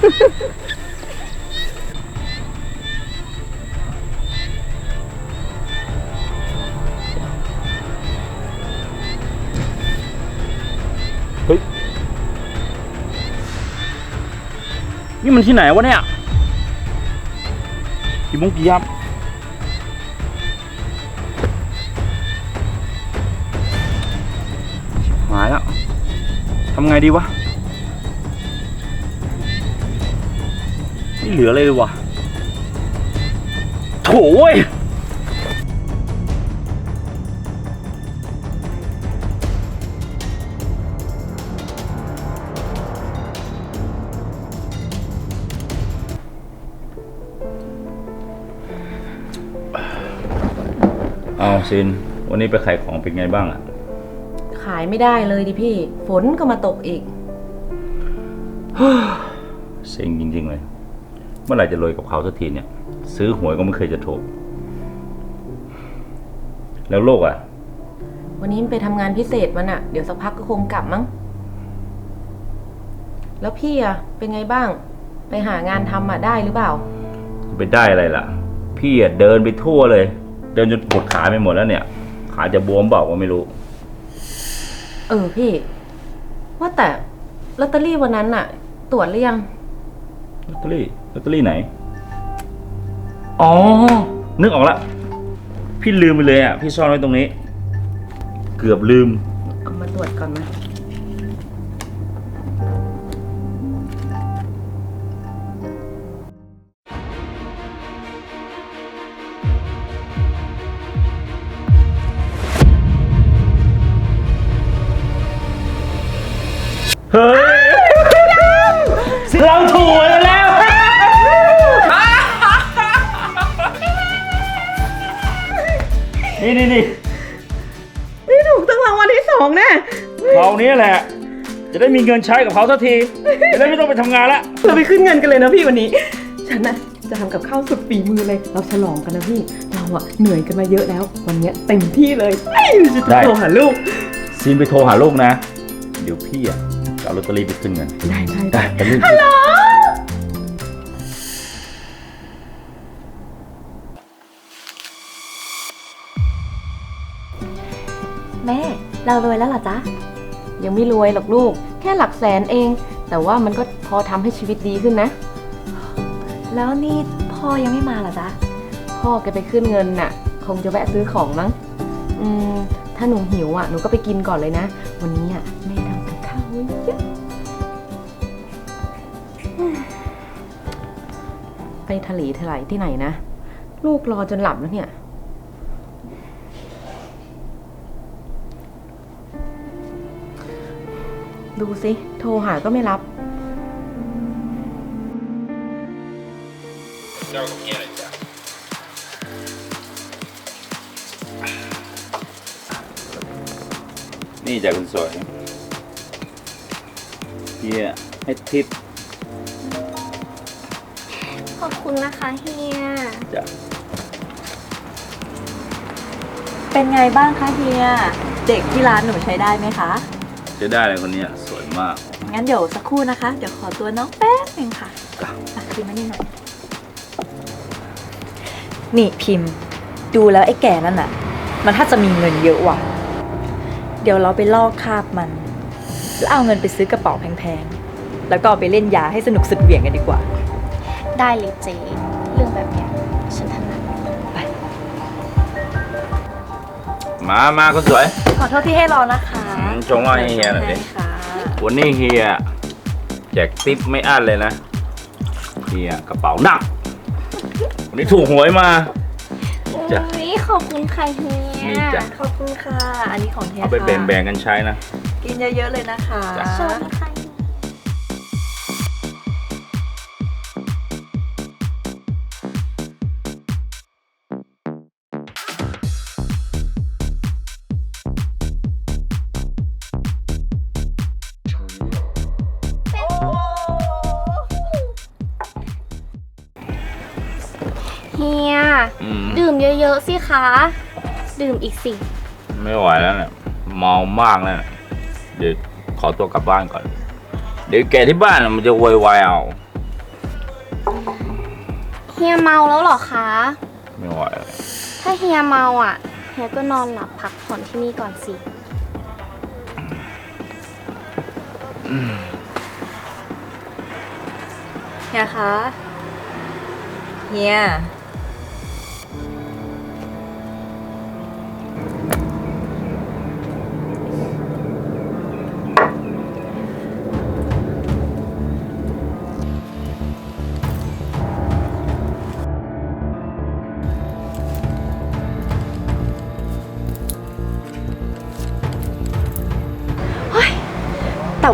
เฮ้ย นี่มันที่ไหนวะเนี่ยกี่โมงกี่ยามชิบหายแล้วทำไงดีวะ เหลืออะไรเลยวะโถ่เว้ยเอาซิน วันนี้ไปขายของเป็นไงบ้างอะขายไม่ได้เลยดิพี่ ฝนก็มาตกอีก เซ็งจริงๆเลยเมื่อไหร่จะรวยกับเขาสักทีเนี่ย ซื้อหวยก็ไม่เคยจะถูก แล้วโลกอะวันนี้ไปทำงานพิเศษมันอะเดี๋ยวสักพักก็คงกลับมั้ง แล้วพี่อะเป็นไงบ้าง ไปหางานทำอะได้หรือเปล่า ไปได้อะไรล่ะ พี่อะเดินไปทั่วเลย เดินจนปวดขาไปหมดแล้วเนี่ย ขาจะบวมเปล่าก็ไม่รู้ เออพี่ ว่าแต่ลอตเตอรี่วันนั้นอะตรวจหรือยังลอตเตอรี่ ลอตเตอรี่ไหน อ๋อ นึกออกละ พี่ลืมไปเลยอะ พี่ซ่อนไว้ตรงนี้ เกือบลืม เอามาตรวจก่อนนะเนี่นี่นี่นี่ถูกตั้งรางวัลที่สองแน่เราเนี้แหละ จะได้มีเงินใช้กับเขาสักที จะได้ไม่ต้องไปทำงานละเราไปขึ้นเงินกันเลยนะพี่วันนี้ ฉันนะจะทำกับข้าวสุดฝีมือเลย เราฉลองกันนะพี่ เราอะเหนื่อยกันมาเยอะแล้ว วันเนี้ยเต็มที่เลยเอ้ยจะโทรหาลูก ซีนไปโทรหาลูกนะ เดี๋ยวพี่อะจะเอาลอตเตอรี่ไปขึ้นเงินได้ได้ได้ไปรีบ แม่ เรารวยแล้วเหรอจ๊ะ ยังไม่รวยหรอกลูก แค่หลักแสนเอง แต่ว่ามันก็พอทำให้ชีวิตดีขึ้นนะ แล้วนี่พ่อยังไม่มาเหรอจ๊ะ พ่อแกไปขึ้นเงินน่ะ คงจะแวะซื้อของมั้ง อืม ถ้าหนูหิวอะ หนูก็ไปกินก่อนเลยนะ วันนี้อะแม่ทำกับข้าวไว้เยอะอืมไปทะเลถลายที่ไหนนะ ลูกรอจนหลับแล้วเนี่ย ดูสิโทรหาก็ไม่รับ เจ้ากับเมียอะไรจ้ะนี่จ้ะคุณสวยเฮียให้ทิปขอบคุณนะคะเฮีย จ้ะเป็นไงบ้างคะเฮีย เด็กที่ร้านหนูใช้ได้ไหมคะ จะได้เลยคนเนี้ยสวยมากงั้นเดี๋ยวสักครู่นะคะ เดี๋ยวขอตัวน้องแป๊บหนึงค่ะจ้ะอะพิมพ์มานี่หน่อยนี่พิมพ์ ดูแล้วไอ้แก่นั่นน่ะ มันถ้าจะมีเงินเยอะว่ะ เดี๋ยวเราไปลอกคราบมัน แล้วเอาเงินไปซื้อกระเป๋าแพงๆ แล้วก็เอาไปเล่นยาให้สนุกสุดเหวี่ยงกันดีกว่า ได้เลยเจ๊เรื่องแบบเนี้ยฉันถนัดมามาคนสวย ขอโทษที่ให้รอนะคะ อืมชงเหล้าให้เฮียหน่อยดิให้ค่ะวันนี้เฮียแจกทิปไม่อั้นเลยนะเฮียกระเป๋าหนัก วันนี้ถูกหวยมา จ้ะอุ้ยขอบคุณค่ะเฮียนี่จ้ะ ขอบคุณค่ะ อันนี้ของเฮียเอาไปค่ะแบ่งๆกันใช้นะ กินเยอะๆเลยนะคะจ้ะ อืมดื่มเยอะๆสิคะ ดื่มอีกสิ ไม่ไหวแล้วเนี่ยเมามากแล้วเนี่ยเดี๋ยวขอตัวกลับบ้านก่อน เดี๋ยวแกที่บ้านน่ะมันจะโวยวายเอา เฮียเมาแล้วเหรอคะ ไม่ไหวแล้วถ้าเฮียเมาอะ เฮียก็นอนหลับพักผ่อนที่นี่ก่อนสิ เฮียคะ เฮีย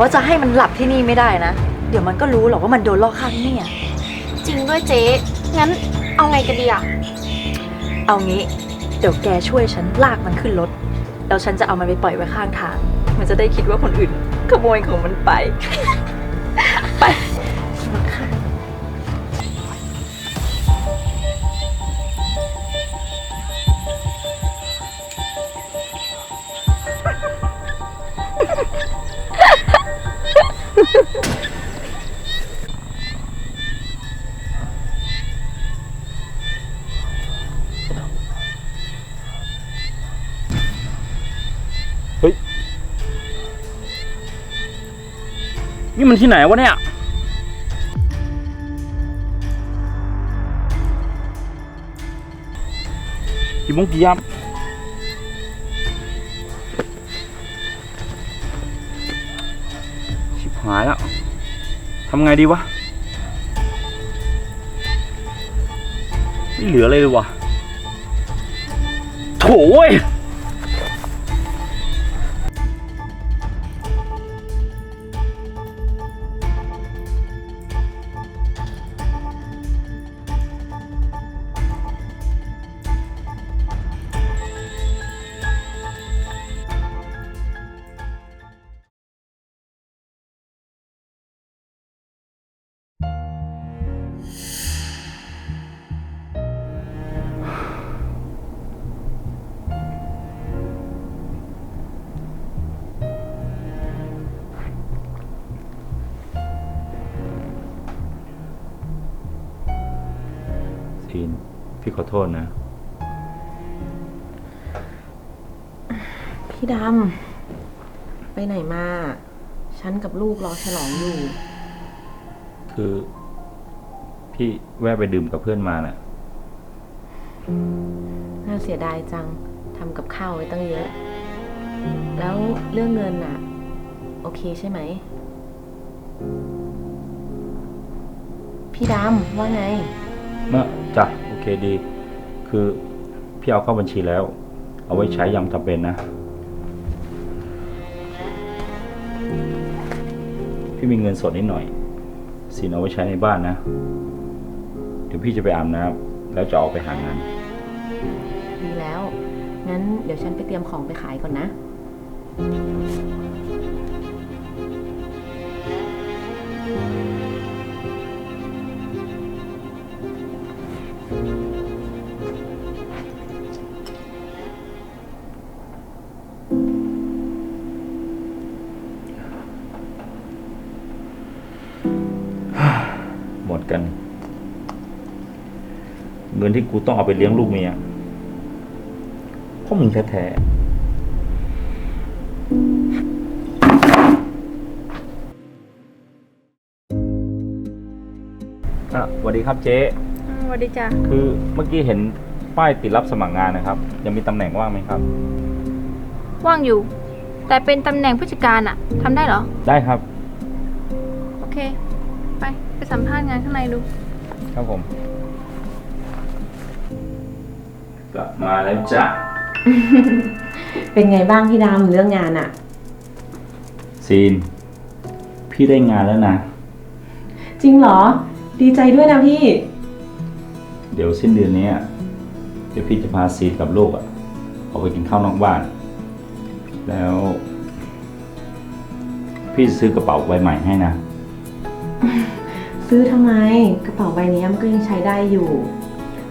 ว่าจะให้มันหลับที่นี่ไม่ได้นะ เดี๋ยวมันก็รู้หรอกว่ามันโดนลอกข้างที่นี่อะจริงด้วยเจ๊งั้นเอาไงกันดีอะเอางี้ เดี๋ยวแกช่วยฉันลากมันขึ้นรถ แล้วฉันจะเอามันไปปล่อยไว้ข้างทาง มันจะได้คิดว่าคนอื่นขโมยของมันไป ไป นี่มันที่ไหนวะเนี่ย กี่โมงกี่ยามชิบหายแล้วทำไงดีวะ ไม่เหลืออะไรเลยวะโถ่เว้ย ทีน พี่ขอโทษนะ พี่ดำไปไหนมา ฉันกับลูกรอฉลองอยู่ คือ พี่แวะไปดื่มกับเพื่อนมาน่ะ น่าเสียดายจังทำกับข้าวไว้ตั้งเยอะ แล้วเรื่องเงินน่ะ โอเคใช่ไหม พี่ดำว่าไง เมื่อ จ้ะโอเคดี คือพี่เอาเข้าบัญชีแล้ว เอาไว้ใช้ยำจำเป็นนะ พี่มีเงินสดนิดหน่อย สินเอาไว้ใช้ในบ้านนะ เดี๋ยวพี่จะไปอาบน้ำแล้วจะออกไปหางาน ดีแล้ว งั้นเดี๋ยวฉันไปเตรียมของไปขายก่อนนะ หมดกัน เงินที่กูต้องเอาไปเลี้ยงลูกเมียเพราะมึงแท้ๆสวัสดีครับเจ๊ วัสดีจ้ะคือเมื่อกี้เห็นป้ายติดรับสมัครงานนะครับ ยังมีตำแหน่งว่างไหมครับ ว่างอยู่ แต่เป็นตำแหน่งผู้จัดการอะทำได้เหรอ ได้ครับ โอเค ไป ไปสัมภาษณ์งานข้างในดู ครับผมกลับมาแล้วจ้ะเป็นไงบ้างพี่ดำเรื่องงานอะซีน พี่ได้งานแล้วนะ จริงเหรอ ดีใจด้วยนะพี่ เดี๋ยวสิ้นเดือนนี้เดี๋ยวพี่จะพาซีนกับลูกอะออกไปกินข้าวนอกบ้าน แล้ว พี่จะซื้อกระเป๋าใบใหม่ให้นะ ซื้อทำไมกระเป๋าใบนี้มันก็ยังใช้ได้อยู่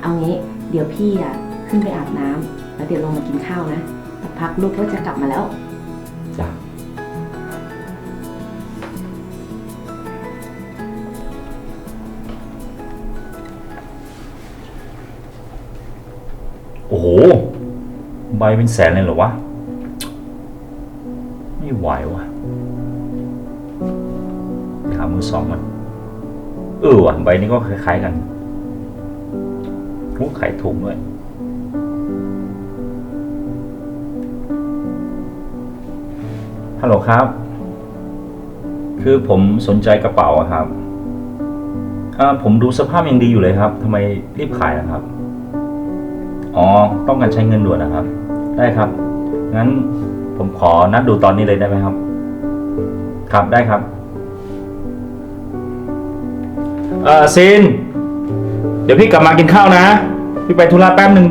เอางี้เดี๋ยวพี่อะขึ้นไปอาบน้ำแล้วเดี๋ยวลงมากินข้าวนะสักพักลูกก็จะกลับมาแล้ว บเป็นแสนเลยเหรอวะ ไม่ไหววะไปหามือสองมันเออว่ะใบนี้ก็คล้ายๆกันทุกไข่ถุงด้วยฮัลโหลครับ คือผมสนใจกระเป๋าครับผมดูสภาพยังดีอยู่เลยครับทำไมรีบขายนะครับ อ๋อ ต้องการใช้เงินด่วนนะครับ ได้ครับ งั้นผมขอนัดดูตอนนี้เลยได้ไหมครับ ครับได้ครับ เออซิน เดี๋ยวพี่กลับมากินข้าวนะ พี่ไปธุระแป๊บหนึ่ง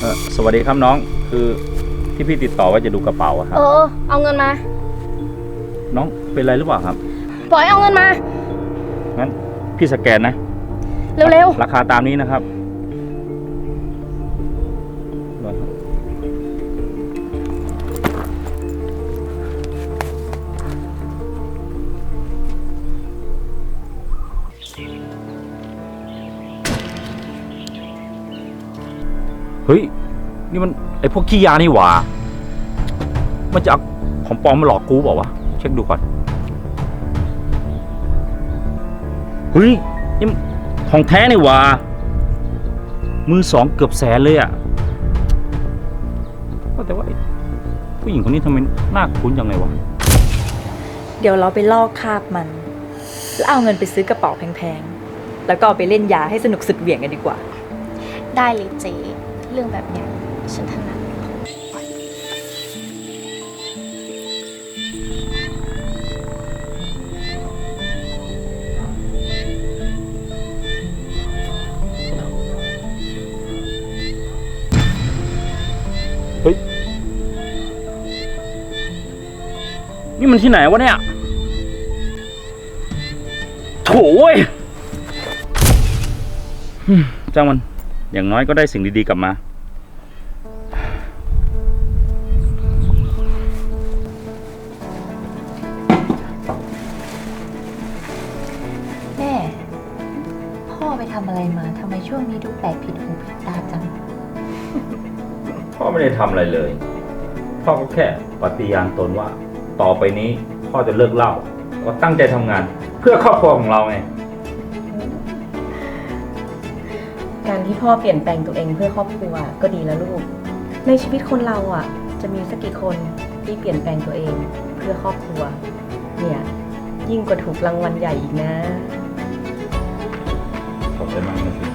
เอ่อสวัสดีครับน้อง คือที่พี่ติดต่อว่าจะดูกระเป๋าอะครับ เออ เอาเงินมา น้องเป็นไรหรือเปล่าครับ ปล่อยเอาเงินมา งั้นพี่สแกนนะ เร็วราคาตามนี้นะครับร้อยครับ เฮ้ย นี่มัน ไอพวกขี้ยานี่หว่า มันจะเอาของปลอมมาหลอกกูเปล่าวะ เช็คดูก่อน เฮ้ย นี่มัน ของแท้นี่หว่า มือสองเกือบแสนเลยอะ่ะว่าแต่ว่าไอ้ผู้หญิงคนนี้ทำไมหน้าคุ้นจังเลยวะ เดี๋ยวเราไปลอกคราบมัน แล้วเอาเงินไปซื้อกระเป๋าแพงๆ แล้วก็เอาไปเล่นยาให้สนุกสุดเหวี่ยงกันดีกว่าๆได้เลยเจ๊เรื่องแบบเนี้ยฉันถนัด นี่มันที่ไหนวะเนี่ยโถ่เว้ยอืมจ้างมัน อย่างน้อยก็ได้สิ่งดีๆกลับมา แม่ พ่อไปทำอะไรมาทำไมช่วงนี้ดูแปลกผิดหูผิดตาจัง พ่อไม่ได้ทำอะไรเลย พ่อก็แค่ปฏิญาณตนว่า ต่อไปนี้พ่อจะเลิกเหล้าก็ตั้งใจทำงาน เพื่อครอบครัวของเราไง การที่พ่อเปลี่ยนแปลงตัวเองเพื่อครอบครัวก็ดีแล้วลูก ในชีวิตคนเราอะ จะมีสักกี่คนที่เปลี่ยนแปลงตัวเองเพื่อครอบครัว เนี่ยยิ่งกว่าถูกรางวัลใหญ่อีกนะ ขอบใจมากนะสิ